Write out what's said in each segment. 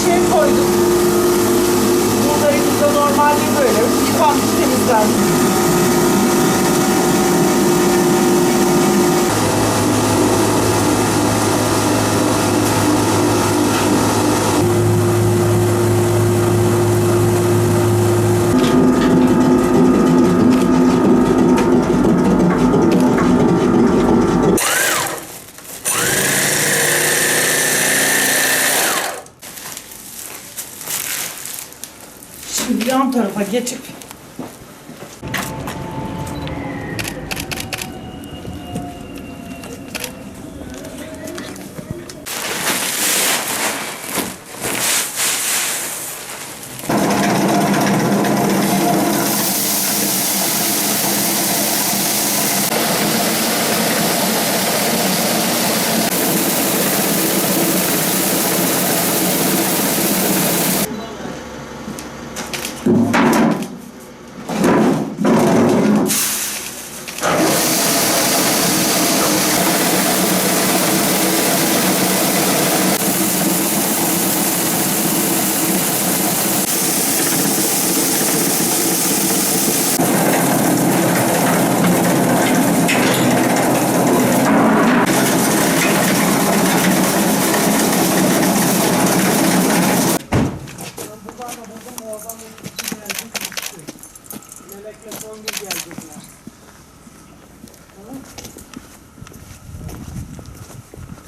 içine koyduk. Buğdayımız da normalde böyle yıkanmış temizlenmiş. Yan tarafa geçip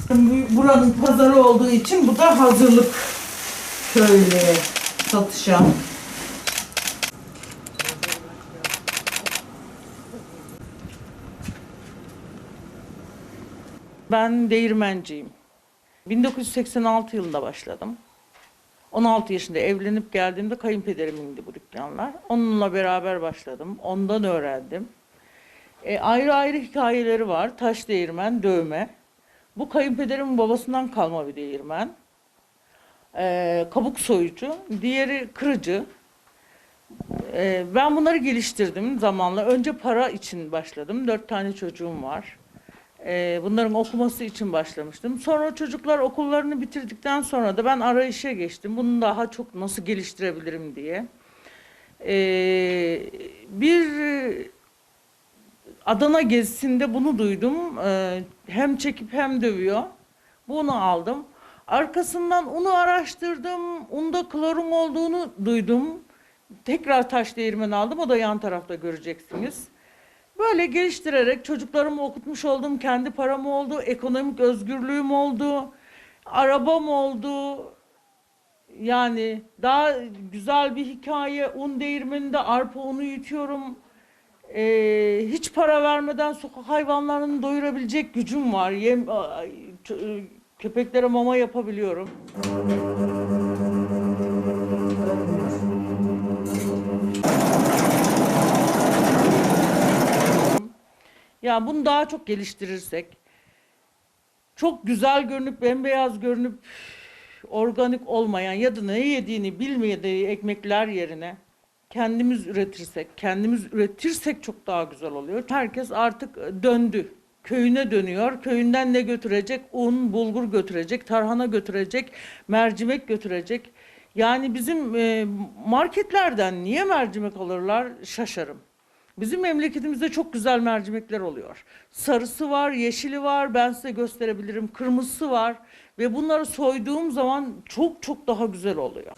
Bu- buranın pazarı olduğu için bu da hazırlık köylüye satışa. Ben değirmenciyim. 1986 yılında başladım. 16 yaşında evlenip geldiğimde kayınpederimindi bu dükkanlar. Onunla beraber başladım. Ondan öğrendim. E, ayrı ayrı hikayeleri var. Taş değirmen, dövme. Bu kayınpederimin babasından kalma bir değirmen. E, kabuk soyucu. Diğeri kırıcı. E, ben bunları geliştirdim zamanla. Önce para için başladım. Dört tane çocuğum var. E, bunların okuması için başlamıştım. Sonra çocuklar okullarını bitirdikten sonra da ben arayışa geçtim. Bunu daha çok nasıl geliştirebilirim diye. E, bir Adana gezisinde bunu duydum. Ee, hem çekip hem dövüyor. Bunu aldım. Arkasından unu araştırdım. Unda klorun olduğunu duydum. Tekrar taş değirmeni aldım. O da yan tarafta göreceksiniz. Böyle geliştirerek çocuklarımı okutmuş oldum. Kendi param oldu. Ekonomik özgürlüğüm oldu. Arabam oldu. Yani daha güzel bir hikaye. Un değirmeninde arpa unu yutuyorum. Ee, hiç para vermeden sokak hayvanlarını doyurabilecek gücüm var. Yem, köpeklere mama yapabiliyorum. Ya bunu daha çok geliştirirsek, çok güzel görünüp bembeyaz görünüp organik olmayan ya da ne yediğini bilmediği ekmekler yerine kendimiz üretirsek, kendimiz üretirsek çok daha güzel oluyor. Herkes artık döndü. Köyüne dönüyor. Köyünden ne götürecek? Un, bulgur götürecek, tarhana götürecek, mercimek götürecek. Yani bizim e, marketlerden niye mercimek alırlar şaşarım. Bizim memleketimizde çok güzel mercimekler oluyor. Sarısı var, yeşili var, ben size gösterebilirim. Kırmızısı var ve bunları soyduğum zaman çok çok daha güzel oluyor.